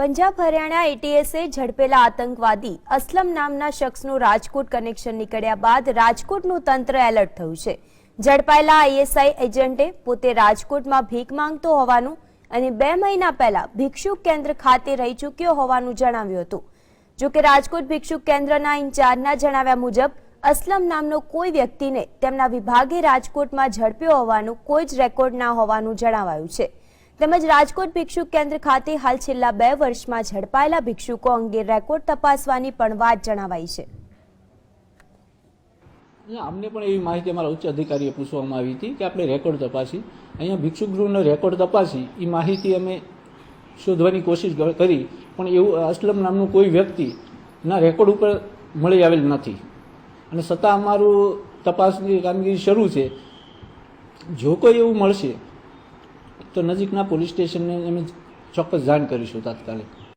પંજાબ હરિયાણા એટીએસએ ઝડપેલા આતંકવાદી અસલમ નામના શખ્સનું રાજકોટ કનેક્શન નીકળ્યા બાદ રાજકોટનું તંત્ર એલર્ટ થયું છે. ઝડપાયેલા આઈએસઆઈ એજન્ટે પોતે રાજકોટમાં ભીખ માંગતો હોવાનું અને બે મહિના પહેલા ભિક્ષુક કેન્દ્ર ખાતે રહી ચૂક્યો હોવાનું જણાવ્યું હતું. જો કે રાજકોટ ભિક્ષુક કેન્દ્રના ઇન્ચાર્જના જણાવ્યા મુજબ, અસલમ નામનો કોઈ વ્યક્તિને તેમના વિભાગે રાજકોટમાં ઝડપ્યો હોવાનું કોઈ જ રેકોર્ડ ના હોવાનું જણાવાયું છે. તેમજ રાજકોટ ભિક્ષુક કેન્દ્ર ખાતે હાલ છેલ્લા બે વર્ષમાં ઝડપાયેલા ભિક્ષુકો અંગે રેકોર્ડ તપાસવાની પણ વાત જણાવાઈ છે. અમને પણ એવી માહિતી અમારા ઉચ્ચ અધિકારીએ પૂછવામાં આવી હતી કે આપણે રેકોર્ડ તપાસી. અહીંયા ભિક્ષુ ગૃહનો રેકોર્ડ તપાસી. એ માહિતી અમે શોધવાની કોશિશ કરી, પણ એવું અસલમ નામનું કોઈ વ્યક્તિના રેકોર્ડ ઉપર મળી આવેલ નથી. અને છતાં અમારું તપાસની કામગીરી શરૂ છે. જો કોઈ એવું મળશે તો નજીકના પોલીસ સ્ટેશનને અમે ચોક્કસ જાણ કરીશું તાત્કાલિક.